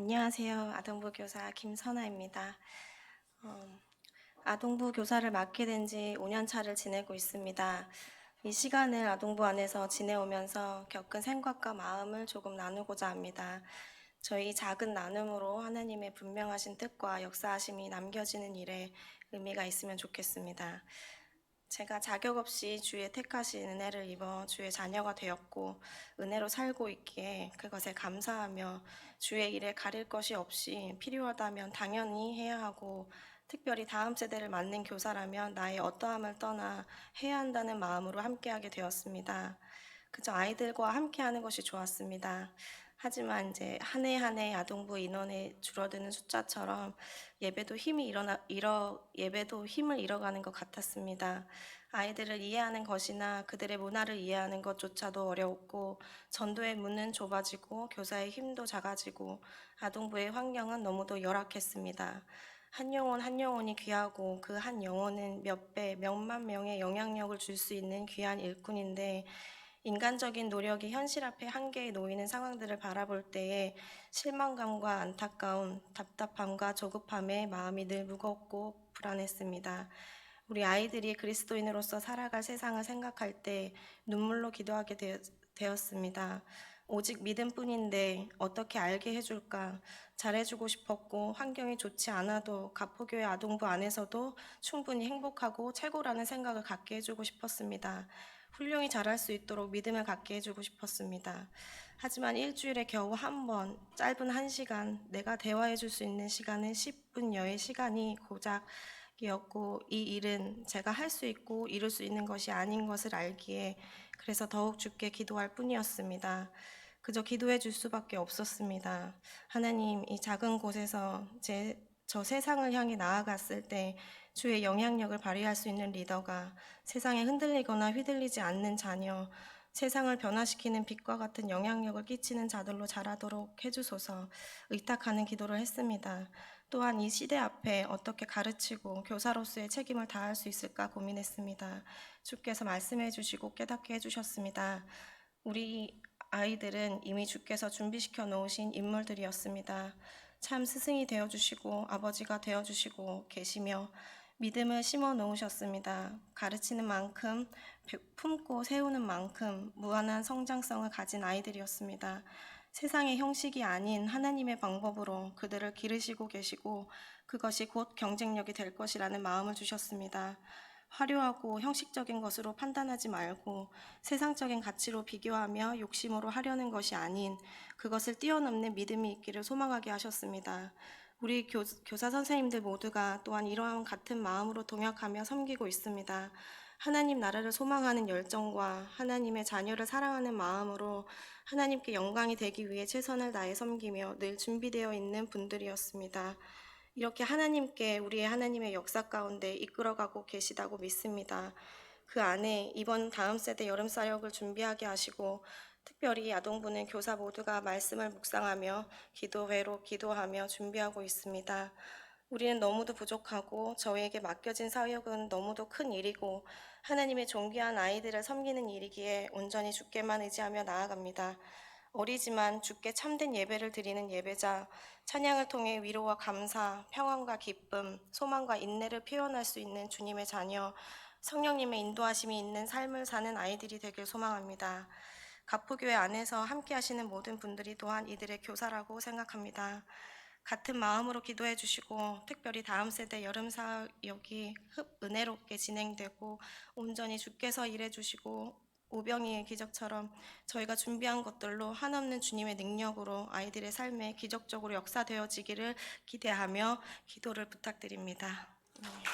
안녕하세요. 아동부 교사 김선아입니다. 어, 아동부 교사를 맡게 된 지 5년 차를 지내고 있습니다. 이 시간을 아동부 안에서 지내오면서 겪은 생각과 마음을 조금 나누고자 합니다. 저희 작은 나눔으로 하나님의 분명하신 뜻과 역사하심이 남겨지는 일에 의미가 있으면 좋겠습니다. 제가 자격 없이 주의 택하신 은혜를 입어 주의 자녀가 되었고 은혜로 살고 있기에 그것에 감사하며 주의 일에 가릴 것이 없이 필요하다면 당연히 해야 하고 특별히 다음 세대를 맡는 교사라면 나의 어떠함을 떠나 해야 한다는 마음으로 함께하게 되었습니다. 그저 아이들과 함께하는 것이 좋았습니다. 하지만 이제 한 해 한 해 아동부 인원이 줄어드는 숫자처럼 예배도 힘이 일어나 잃어 예배도 힘을 잃어가는 것 같았습니다. 아이들을 이해하는 것이나 그들의 문화를 이해하는 것조차도 어려웠고 전도의 문은 좁아지고 교사의 힘도 작아지고 아동부의 환경은 너무도 열악했습니다. 한 영혼 한 영혼이 귀하고 그 한 영혼은 몇 배, 몇만 명의 영향력을 줄 수 있는 귀한 일꾼인데 인간적인 노력이 현실 앞에 한계에 놓이는 상황들을 바라볼 때에 실망감과 안타까움, 답답함과 조급함에 마음이 늘 무겁고 불안했습니다. 우리 아이들이 그리스도인으로서 살아갈 세상을 생각할 때 눈물로 기도하게 되었습니다. 오직 믿음뿐인데 어떻게 알게 해줄까? 잘해주고 싶었고 환경이 좋지 않아도 가포교회 아동부 안에서도 충분히 행복하고 최고라는 생각을 갖게 해주고 싶었습니다. 훌륭히 잘할 수 있도록 믿음을 갖게 해주고 싶었습니다. 하지만 일주일에 겨우 한 번, 짧은 한 시간, 내가 대화해 줄 수 있는 시간은 10분여의 시간이 고작 이었고, 이 일은 제가 할 수 있고 이룰 수 있는 것이 아닌 것을 알기에 그래서 더욱 죽게 기도할 뿐이었습니다. 그저 기도해 줄 수밖에 없었습니다. 하나님, 이 작은 곳에서 제, 저 세상을 향해 나아갔을 때 주의 영향력을 발휘할 수 있는 리더가 세상에 흔들리거나 휘둘리지 않는 자녀, 세상을 변화시키는 빛과 같은 영향력을 끼치는 자들로 자라도록 해주소서 의탁하는 기도를 했습니다. 또한 이 시대 앞에 어떻게 가르치고 교사로서의 책임을 다할 수 있을까 고민했습니다. 주께서 말씀해 주시고 깨닫게 해 주셨습니다. 우리 아이들은 이미 주께서 준비시켜 놓으신 인물들이었습니다. 참 스승이 되어 주시고 아버지가 되어 주시고 계시며 믿음을 심어 놓으셨습니다. 가르치는 만큼 품고 세우는 만큼 무한한 성장성을 가진 아이들이었습니다. 세상의 형식이 아닌 하나님의 방법으로 그들을 기르시고 계시고 그것이 곧 경쟁력이 될 것이라는 마음을 주셨습니다. 화려하고 형식적인 것으로 판단하지 말고 세상적인 가치로 비교하며 욕심으로 하려는 것이 아닌 그것을 뛰어넘는 믿음이 있기를 소망하게 하셨습니다. 우리 교, 교사 선생님들 모두가 또한 이러한 같은 마음으로 동역하며 섬기고 있습니다. 하나님 나라를 소망하는 열정과 하나님의 자녀를 사랑하는 마음으로 하나님께 영광이 되기 위해 최선을 다해 섬기며 늘 준비되어 있는 분들이었습니다. 이렇게 하나님께 우리의 하나님의 역사 가운데 이끌어가고 계시다고 믿습니다. 그 안에 이번 다음 세대 여름 사역을 준비하게 하시고 특별히 아동부는 교사 모두가 말씀을 묵상하며 기도회로 기도하며 준비하고 있습니다. 우리는 너무도 부족하고 저희에게 맡겨진 사역은 너무도 큰 일이고 하나님의 존귀한 아이들을 섬기는 일이기에 온전히 주께만 의지하며 나아갑니다. 어리지만 주께 참된 예배를 드리는 예배자, 찬양을 통해 위로와 감사, 평안과 기쁨, 소망과 인내를 표현할 수 있는 주님의 자녀, 성령님의 인도하심이 있는 삶을 사는 아이들이 되길 소망합니다. 가포교회 안에서 함께 하시는 모든 분들이 또한 이들의 교사라고 생각합니다. 같은 마음으로 기도해 주시고 특별히 다음 세대 여름 사역이 은혜롭게 진행되고 온전히 주께서 일해 주시고 오병이의 기적처럼 저희가 준비한 것들로 한없는 주님의 능력으로 아이들의 삶에 기적적으로 역사되어지기를 기대하며 기도를 부탁드립니다.